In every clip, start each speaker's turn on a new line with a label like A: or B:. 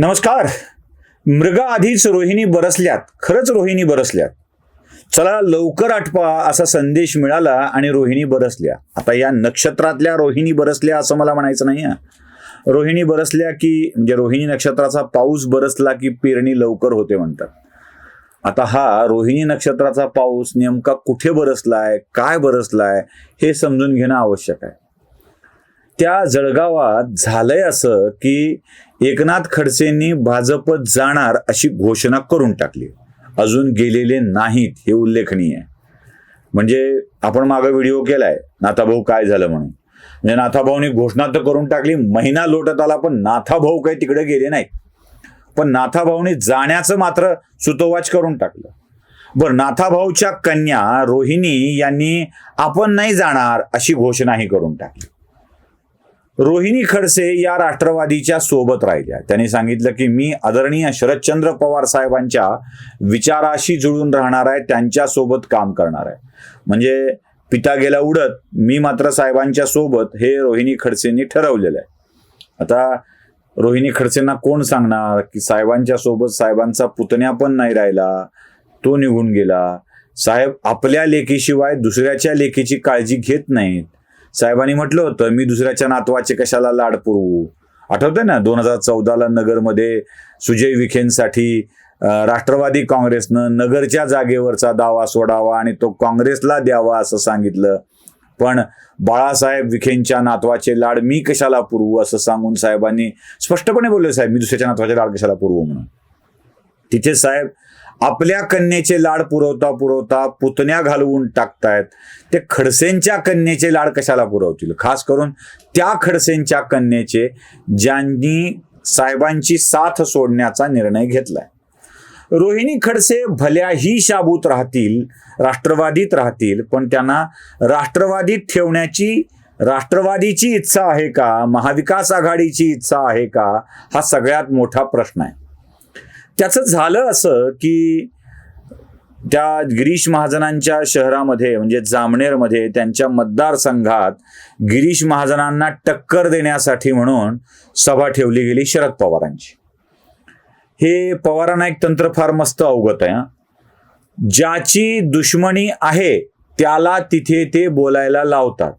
A: नमस्कार. मृग आधीच रोहिणी बरसल्यात. खरंच रोहिणी बरसल्यात. चला लवकर आटपा असा संदेश मिळाला आणि रोहिणी बरसल्या. आता या नक्षत्रातल्या रोहिणी बरसल्या असं मला म्हणायचं नाही रोहिणी बरसल्या की म्हणजे रोहिणी नक्षत्राचा पाऊस बरसला की पेरणी लवकर होते म्हणतात. आता हा रोहिणी नक्षत्राचा पाऊस नेमका कुठे बरसलाय काय बरसलाय हे समजून घेणं आवश्यक आहे. त्या जळगावात झालंय असं की एकनाथ खडसेंनी भाजपत जाणार अशी घोषणा करून टाकली. अजून गेलेले नाहीत हे उल्लेखनीय आहे. म्हणजे आपण मागं व्हिडिओ केलाय नाथाभाऊ काय झालं म्हणून. म्हणजे नाथाभाऊनी घोषणा तर करून टाकली महिना लोटत आला पण नाथाभाऊ काही तिकडे गेले नाहीत. पण नाथाभाऊनी जाण्याचं मात्र सुतोवाच करून टाकलं. बरं नाथाभाऊच्या कन्या रोहिणी यांनी आपण नाही जाणार अशी घोषणाही करून टाकली. रोहिणी खडसे या राष्ट्रवादीच्या सोबत राहिल्या. त्यांनी सांगितलं की मी आदरणीय शरदचंद्र पवार साहेबांच्या विचाराशी जुळून राहणार आहे त्यांच्यासोबत काम करणार आहे. म्हणजे पिता गेला उडत मी मात्र साहेबांच्या सोबत हे रोहिणी खडसेंनी ठरवलेलं आहे. आता रोहिणी खडसेंना कोण सांगणार की साहेबांच्या सोबत साहेबांचा पुतण्या पण नाही राहिला तो निघून गेला. साहेब आपल्या लेखीशिवाय दुसऱ्याच्या लेखीची काळजी घेत नाहीत. साहेबांनी म्हटलं होतं मी दुसऱ्याच्या नातवाचे कशाला लाड पुरवू? आठवतंय ना दोन हजार चौदाला नगरमध्ये सुजय विखेंसाठी राष्ट्रवादी काँग्रेसनं नगरच्या जागेवरचा दावा सोडावा आणि तो काँग्रेसला द्यावा असं सांगितलं. पण बाळासाहेब विखेंच्या नातवाचे लाड मी कशाला पुरवू असं सांगून साहेबांनी स्पष्टपणे बोलले साहेब मी दुसऱ्याच्या नातवाचे लाड कशाला पुरवू? म्हणून. तिथे साहेब आपल्या कन्येचे लाड पुरवता पुरवता पुतण्या घालवून टाकतायत. ते खडसेंच्या कन्येचे लाड कशाला पुरवतील? खास करून त्या खडसेंच्या कन्येचे ज्यांनी साहेबांची साथ सोडण्याचा निर्णय घेतलाय. रोहिणी खडसे भल्याही शाबूत राहतील राष्ट्रवादीत राहतील पण त्यांना राष्ट्रवादीत ठेवण्याची राष्ट्रवादीची इच्छा आहे का? महाविकास आघाडीची इच्छा आहे का? हा सगळ्यात मोठा प्रश्न आहे. त्याचं झालं असं की त्या गिरीश महाजनांच्या शहरामध्ये म्हणजे जामनेरमध्ये त्यांच्या मतदारसंघात गिरीश महाजनांना टक्कर देण्यासाठी म्हणून सभा ठेवली गेली शरद पवारांची. हे पवारांना एक तंत्र फार मस्त अवगत आहे ज्याची दुश्मनी आहे त्याला तिथे ते बोलायला लावतात.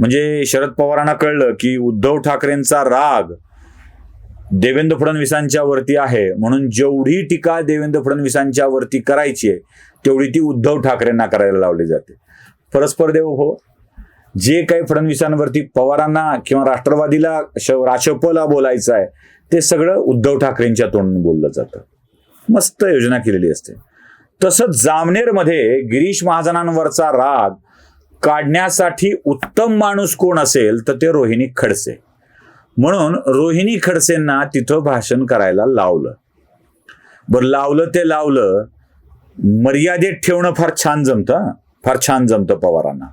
A: म्हणजे शरद पवारांना कळलं की उद्धव ठाकरेंचा राग देवेंद्र फडणवीसांच्या वरती आहे. म्हणून जेवढी टीका देवेंद्र फडणवीसांच्या वरती करायची आहे तेवढी ती उद्धव ठाकरेंना करायला लावली जाते. परस्पर देव हो. जे काही फडणवीसांवरती पवारांना किंवा राष्ट्रवादीला श- राशपला बोलायचं आहे ते सगळं उद्धव ठाकरेंच्या तोंडून बोललं जातं. मस्त योजना केलेली असते. तसंच जामनेरमध्ये गिरीश महाजनांवरचा राग काढण्यासाठी उत्तम माणूस कोण असेल तर ते रोहिणी खडसे. म्हणून रोहिणी खडसेंना तिथं भाषण करायला लावलं. बरं लावलं ते लावलं मर्यादेत ठेवणं फार छान जमतं फार छान जमतं पवारांना.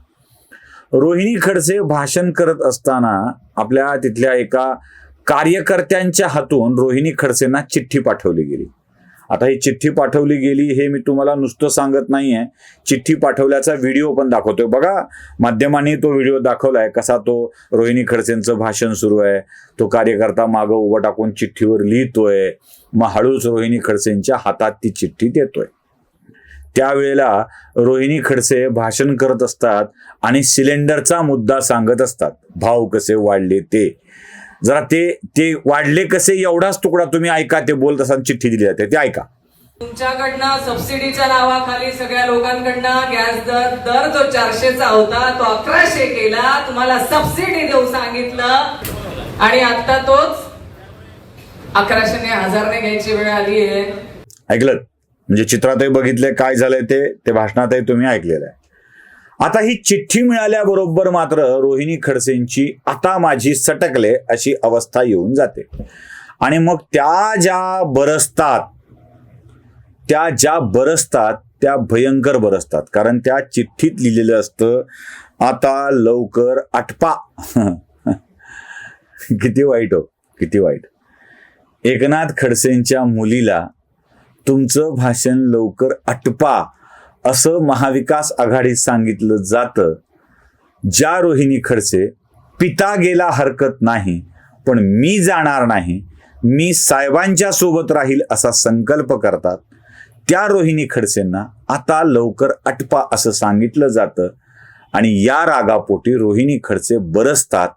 A: रोहिणी खडसे भाषण करत असताना आपल्या तिथल्या एका कार्यकर्त्यांच्या हातून रोहिणी खडसेंना चिठ्ठी पाठवली गेली. आता ही चिठ्ठी पाठवली गेली हे मी तुम्हाला नुसतं सांगत नाहीये. चिठ्ठी पाठवल्याचा व्हिडिओ पण दाखवतोय. बघा माध्यमांनी तो व्हिडिओ दाखवलाय. कसा तो रोहिणी खडसेंचं भाषण सुरू आहे. तो कार्यकर्ता मागं उभं टाकून चिठ्ठीवर लिहितोय. मग हळूच रोहिणी खडसेंच्या हातात ती चिठ्ठी देतोय. त्यावेळेला रोहिणी खडसे भाषण करत असतात आणि सिलेंडरचा मुद्दा सांगत असतात. भाव कसे वाढले ते. जरा ते ते वाढले कसे एवढाच तुकडा तुम्ही ऐका ते बोलत असताना चिठ्ठी दिली जाते ते ऐका.
B: तुमच्याकडनं सबसिडीच्या नावाखाली सगळ्या लोकांकडनं गॅस दर दर जो चारशेचा होता तो अकराशे केला. तुम्हाला सबसिडी देऊ सांगितलं. आणि आता तोच अकराशेने हजारने घ्यायची वेळ आली आहे
A: ऐकलं? म्हणजे चित्रातही बघितले काय झालंय ते ते भाषणातही तुम्ही ऐकलेलं आहे. आता ही चिठ्ठी मिळाल्याबरोबर मात्र रोहिणी खडसेंची आता माझी सटकले अशी अवस्था येऊन जाते. आणि मग त्या ज्या बरसतात त्या ज्या बरसतात त्या भयंकर बरसतात. कारण त्या चिठ्ठीत लिहिलेलं असतं आता लवकर आटपा. किती वाईट हो किती वाईट. एकनाथ खडसेंच्या मुलीला तुमचं भाषण लवकर आटपा. असं महाविकास आघाडीत सांगितलं जातं. ज्या रोहिणी खडसे पिता गेला हरकत नाही पण मी जाणार नाही मी साहेबांच्या सोबत राहील असा संकल्प करतात. त्या रोहिणी खडसेंना आता लवकर अटपा असं सांगितलं जातं. आणि या रागापोटी रोहिणी खडसे बरसतात.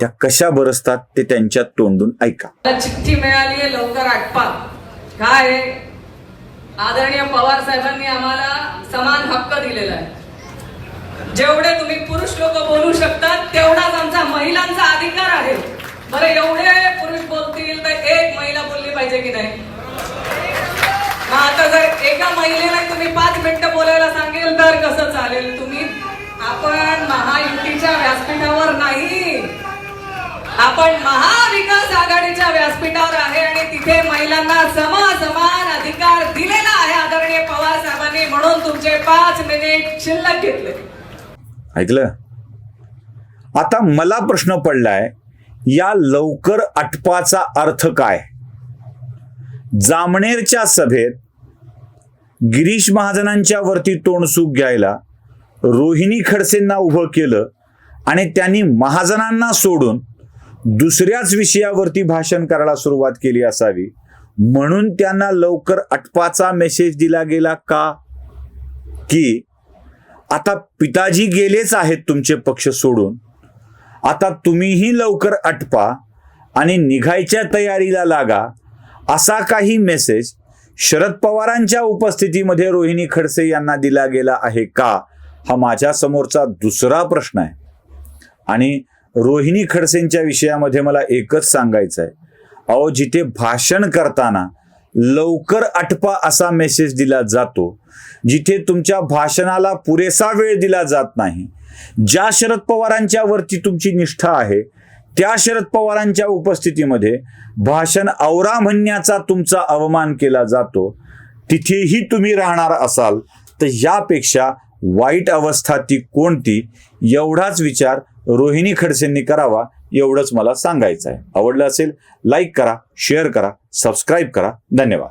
A: त्या कशा बरसतात ते त्यांच्या तोंडून ऐका.
B: चिठ्ठी मिळाली लवकर अटपा. काय आदरणीय पवार साहेबांनी आम्हाला समान हक्क दिलेला आहे. जेवढे तुम्ही पुरुष लोक बोलू शकतात तेवढाच आमचा महिलांचा अधिकार आहे. बरं एवढे पुरुष बोलतील तर एक महिला बोलली पाहिजे की नाही? मग आता जर एका महिलेला तुम्ही पाच मिनिटं बोलायला सांगेल तर कसं चालेल तुम्ही? आपण महायुतीच्या व्यासपीठावर नाही. आपण महाविकास आघाडीच्या व्यासपीठावर आहे आणि तिथे महिलांना समा समान अधिकार दिले आहे आदरणीय पवार साहेबांनी म्हणून तुमचे पाच मिनिट शिल्लक घेतले.
A: ऐकलं? आता मला प्रश्न पडलाय या लवकर अटपाचा अर्थ काय? जामनेरच्या सभेत गिरीश महाजनांच्या वरती तोंडसूक घ्यायला रोहिणी खडसेंना उभं केलं आणि त्यांनी महाजनांना सोडून दुसऱ्याच विषयावरती भाषण करायला सुरुवात केली असावी. म्हणून त्यांना लवकर अटपाचा मेसेज दिला गेला का? की आता पिताजी गेलेच आहेत तुमचे पक्ष सोडून. आता तुम्हीही लवकर अटपा आणि निघायच्या तयारीला लागा असा काही मेसेज शरद पवारांच्या उपस्थितीमध्ये रोहिणी खडसे यांना दिला गेला आहे का? हा माझ्या समोरचा दुसरा प्रश्न आहे. आणि रोहिणी खडसेंच्या विषयामध्ये मला एकच सांगायचं आहे अहो जिथे भाषण करताना लवकर अटपा असा मेसेज दिला जातो जिथे तुमच्या भाषणाला पुरेसा वेळ दिला जात नाही. ज्या शरद पवारांच्या वरती तुमची निष्ठा आहे त्या शरद पवारांच्या उपस्थितीमध्ये भाषण आवरा म्हणण्याचा तुमचा अवमान केला जातो. तिथेही तुम्ही राहणार असाल तर यापेक्षा वाईट अवस्था ती कोणती? एवढाच विचार रोहिणी खडसेंनी करावा. एवढंच मला सांगायचं आहे आवडलं असेल लाईक करा शेअर करा सबस्क्राईब करा. धन्यवाद.